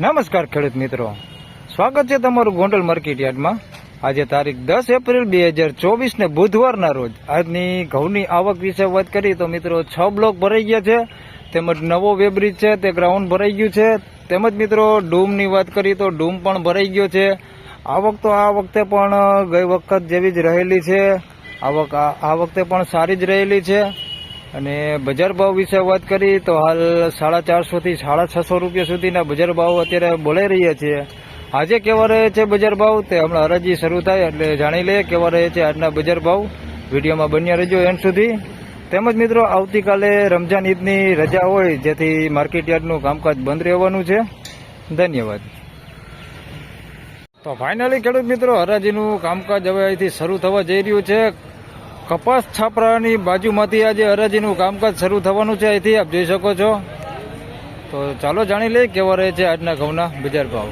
નમસ્કાર ખેડૂત મિત્રો. સ્વાગત છે તમારું ગોંડલ માર્કેટ યાર્ડમાં. આજે તારીખ દસ એપ્રિલ બે હજાર ચોવીસ ને બુધવારના રોજ. આજની ઘઉંની આવક વિશે વાત કરીએ તો મિત્રો છ બ્લોક ભરાઈ ગયા છે. તેમજ નવો વેબ્રિજ છે, તે ગ્રાઉન્ડ ભરાઈ ગયું છે. તેમજ મિત્રો ડૂમની વાત કરી તો ડૂમ પણ ભરાઈ ગયો છે. આવક તો આ વખતે પણ ગઈ વખત જેવી જ રહેલી છે. આવક આ વખતે પણ સારી જ રહેલી છે. અને બજાર ભાવ વિશે વાત કરી તો હાલ સાડા ચારસોથી સાડા છસો રૂપિયા સુધીના બજાર ભાવ અત્યારે બોલાઈ રહ્યા છે. આજે કેવા રહે છે બજાર ભાવ તે હમણાં હરાજી શરૂ થાય એટલે જાણી લઈએ કેવા રહે છે આજના બજાર ભાવ. વિડીયોમાં બન્યા રહેજો એન્ડ સુધી. તેમજ મિત્રો, આવતીકાલે રમજાન ઈદની રજા હોય જેથી માર્કેટ યાર્ડનું કામકાજ બંધ રહેવાનું છે. ધન્યવાદ. તો ફાઇનલી ખેડૂત મિત્રો હરાજીનું કામકાજ હવે અહીંથી શરૂ થવા જઈ રહ્યું છે. કપાસ છાપરાની બાજુમાંથી આજે હરાજીનું કામકાજ શરૂ થવાનું છે. અહીંથી આપ જોઈ શકો છો. તો ચાલો જાણી લઈએ કેવા રહે છે આજના ઘઉંના બજાર ભાવ.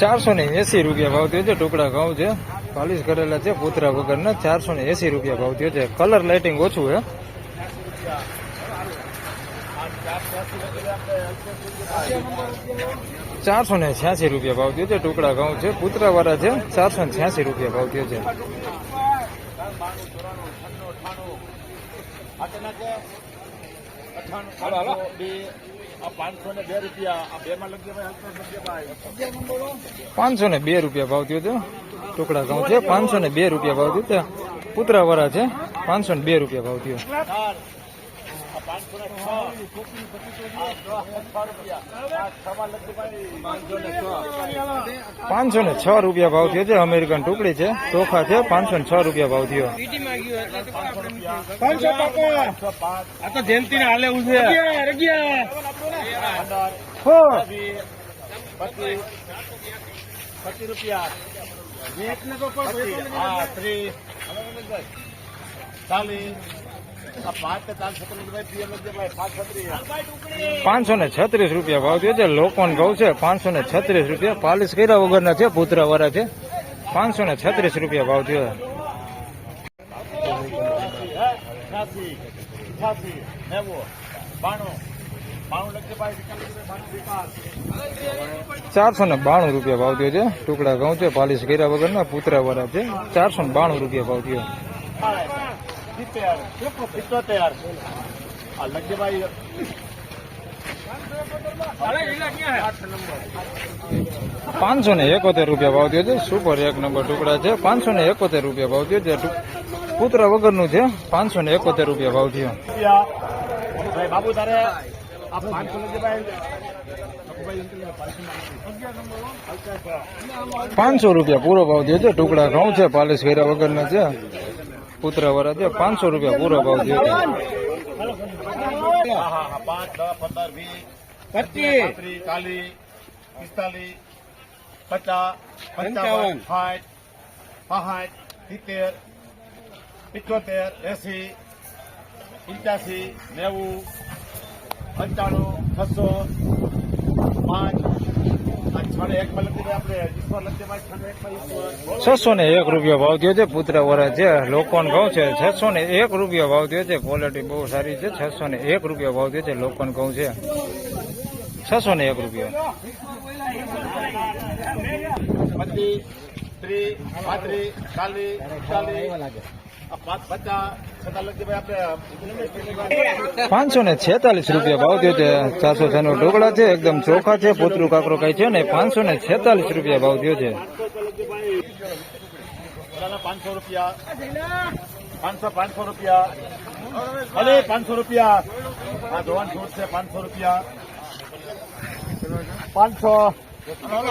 ચારસો ને એસી હા રૂપિયા ભાવ થયો છે. ટુકડા ઘઉં છે. પાલિશ કરેલા છે. પૂતરા વગરના ચારસો ને એસી રૂપિયા ભાવ થયો છે. કલર લાઇટિંગ ઓછું છે. ચારસો ને છ્યાસી રૂપિયા ભાવ થયો છે. ટુકડા ઘઉં છે. કૂતરાવાળા છે. ચારસો ને છ્યાસી રૂપિયા ભાવ થયો છે. પાંચસો ને બે રૂપિયા ભાવ થયો છે. ટુકડા ઘઉં છે. પાંચસો ને બે રૂપિયા ભાવ થયો છે. કૂતરાવાળા છે. પાંચસો ને બે રૂપિયા ભાવ થયો. પાંચસો ને છ. રૂપિયા. પાંચસો ને છ ભાવ થયો છે અમેરિકન ટુકડી છે. ચોખા છે પાંચસો ને છ રૂપિયા ભાવ થયો. પાંચસો આ તો જયંતિ ને હાલે પચીસ રૂપિયા. ચાલીસ. પાંચસો ને છત્રીસ. રૂપિયા ભાવ થયો છે લોકોન ઘઉં છે પાંચસો ને છત્રીસ રૂપિયા પાલિશ કર્યા વગરના છે પૂતરા વાળા છે. પાંચસો ને છત્રીસ રૂપિયા ભાવ થયો. ચારસો ને બાણું. રૂપિયા ભાવ થયો છે ટુકડા ઘઉં છે પાલિશ કર્યા વગરના પૂતરા વાળા છે ચારસો ને બાણું રૂપિયા ભાવ થયો. સિત્તેર સિત્તોતેર. આ લખજે ભાઈ આઠ નંબર. પાંચસો ને એકોતેર રૂપિયા ભાવ થયો છે. સુપર એક નંબર ટુકડા છે. પાંચસો ને એકોતેર રૂપિયા ભાવ થયો છે. પૂતરા વગરનું છે. પાંચસો ને એકોતેર રૂપિયા ભાવ થયો. બાબુ તારે પાંચસો પાંચસો રૂપિયા પૂરો ભાવ થયો છે. ટુકડા ઘઉં છે. પાલિશ કર્યા વગરના છે. પૂતરા વાળા છે પાંચસો રૂપિયા પૂરો ભાવ થયો છે પિત્તોતેર એસી પંચ્યાસી નેવું પંચાણું છસો પાંચ છસો ને એક રૂપિયા ભાવ થયો છે. પુત્ર વરા છે લોકોને ઘઉં છે છસો ને એક રૂપિયા ભાવ થયો છે. ક્વોલિટી બહુ સારી છે. છસો ને એક રૂપિયા ભાવ થયો છે. લોકોને ઘઉં છે. છસો ને એક રૂપિયા. ત્રીસ પાંત્રીસ ચાલીસ ચાલીસ પાંચસો ને છેતાલીસ રૂપિયા ભાવ થયો છે. ચારસો છનો ઢોકળા છે એકદમ ચોખા છે પોતરું કાકરો કઈ છે ને પાંચસો ને છેતાલીસ રૂપિયા ભાવ થયો છે. પાંચસો રૂપિયા. પાંચસો પાંચસો રૂપિયા. અરે પાંચસો રૂપિયા. આ ધોવાન છૂટ છે પાંચસો રૂપિયા. પાંચસો.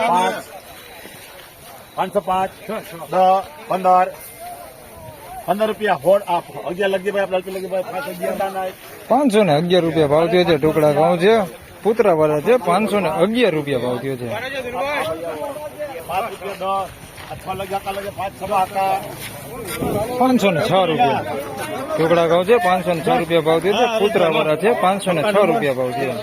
પાંચ પાંચસો પાંચ દસ પંદર. પંદર રૂપિયા હોડ આપ. અગિયાર લગી ભાઈ આપણે લગી ભાઈ પાંચ અગિયાર ના પાંચસો ને અગિયાર રૂપિયા ભાવ થયો છે ટુકડા ઘઉં છે પુતરા વાળા છે પાંચસો ને અગિયાર રૂપિયા ભાવ થયો છે. પાંચ રૂપિયા દસ. પાંચસો ને છ રૂપિયા. ટુકડા ઘઉં છે પાંચસો ને છ રૂપિયા ભાવ થયો છે કૂતરા વાળા છે પાંચસો ને છ રૂપિયા ભાવ થયો.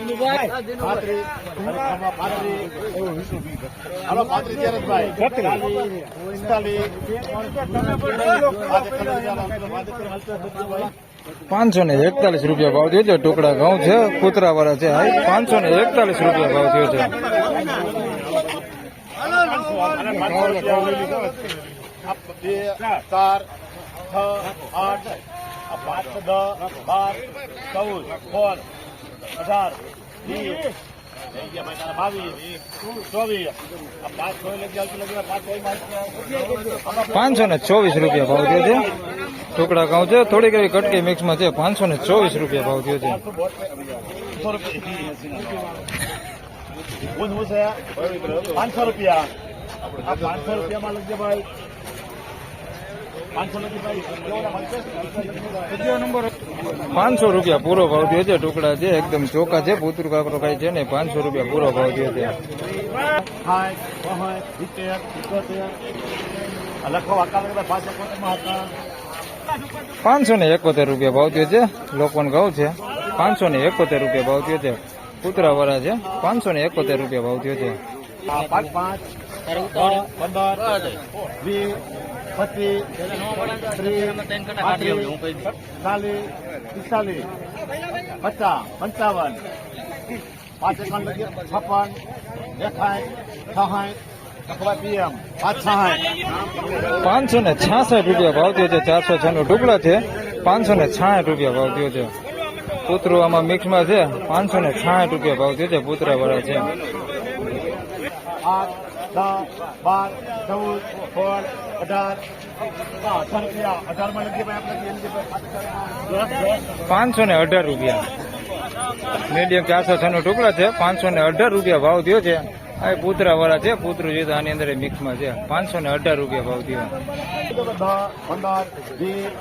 પાંચસો ને એકતાલીસ રૂપિયા ભાવ થયો છે ટુકડા ઘઉં છે કૂતરા વાળા છે પાંચસો ને એકતાલીસ રૂપિયા ભાવ થયો છે. બે ચાર. છ આઠ પાંચ છ દસ બાર ચૌદ સોળ અઢાર વીસ પાંચસો ને ચોવીસ રૂપિયા ભાવ થયો છે. ટુકડા ઘઉં છે. થોડીક એવી કટકી મિક્સમાં છે. પાંચસો ને ચોવીસ રૂપિયા ભાવ થયો છે. પાંચસો રૂપિયા. આ પાંચસો રૂપિયામાં લખજે ભાઈ. પાંચસો રૂપિયા પૂરો ભાવ થયો છે ટુકડા છે એકદમ ચોખા છે પૂતરું કાકરો ખાય છે ને પાંચસો રૂપિયા પૂરો ભાવ થયો છે. પાંચસો ને એકોતેર રૂપિયા ભાવ થયો છે લોકોને ઘઉં છે. પાંચસો ને એકોતેર રૂપિયા ભાવ થયો છે કૂતરા વાળા છે પાંચસો ને એકોતેર રૂપિયા ભાવ થયો છે. પાંચ પાંચ. પંદર પચીસ ત્રીસ ચાલીસ પિસ્તાલીસ પચાસ પંચાવન પાંચ એકાવન છપ્પન એકાઠ છાસઠ પાંચસો ને છાસઠ રૂપિયા ભાવ થયો છે, ચારસો છ નો ટુકડા છે, પાંચસો ને છાસઠ રૂપિયા ભાવ થયો છે. કૂતરું આમાં મિક્સમાં છે, પાંચસો ને છાસઠ રૂપિયા ભાવ થયો છે કૂતરા વાળા છે. દસ બાર ચૌદ સોળ અઢાર અઢાર રૂપિયા અઢારમાં પાંચસો ને અઢાર રૂપિયા. મીડિયમ ચારસો છ નો ટુકડા છે, પાંચસો ને અઢાર રૂપિયા ભાવ થયો છે. આ પૂતરા વાળા છે પૂતરું છે આની અંદર મિક્સમાં છે. પાંચસો ને અઢાર રૂપિયા ભાવ થયો. દસ પંદર વીસ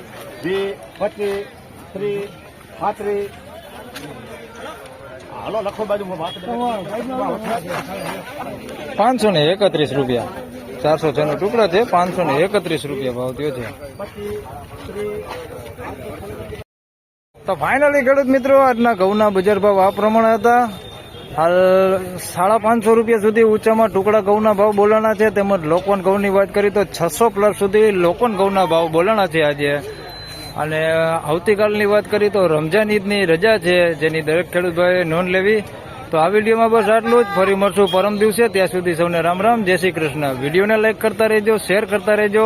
વીસ પચીસ ત્રીસ પાંત્રીસ હાલો લખો બાજુ પાંચસો ને એકત્રીસ રૂપિયા. ચારસો છ નો ટુકડા છે પાંચસો ને એકત્રીસ રૂપિયા ભાવ થયો છે. તો ફાઇનલી ખેડૂત મિત્રો આજના ઘઉંના બજાર ભાવ આ પ્રમાણે હતા. હાલ સાડા પાંચસો રૂપિયા સુધી ઊંચામાં ટુકડા ઘઉંના ભાવ બોલાણા છે તેમજ લોકવન ઘઉંની વાત કરી તો છસો પ્લસ સુધી લોકવન ઘઉંના ભાવ બોલાણા છે આજે. અને આવતીકાલની વાત કરી તો રમજાન ઈદની રજા છે, જેની દરેક ખેડૂતભાઈએ નોંધ લેવી. તો આ વિડીયોમાં બસ આટલું જ. ફરી મળશું પરમ દિવસે. ત્યાં સુધી સૌને રામ રામ. જય શ્રી કૃષ્ણ. વિડીયોને લાઇક કરતા રહેજો, શેર કરતા રહેજો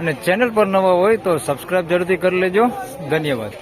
અને ચેનલ પર નવા હોય તો સબસ્ક્રાઇબ જરૂરથી કરી લેજો. ધન્યવાદ.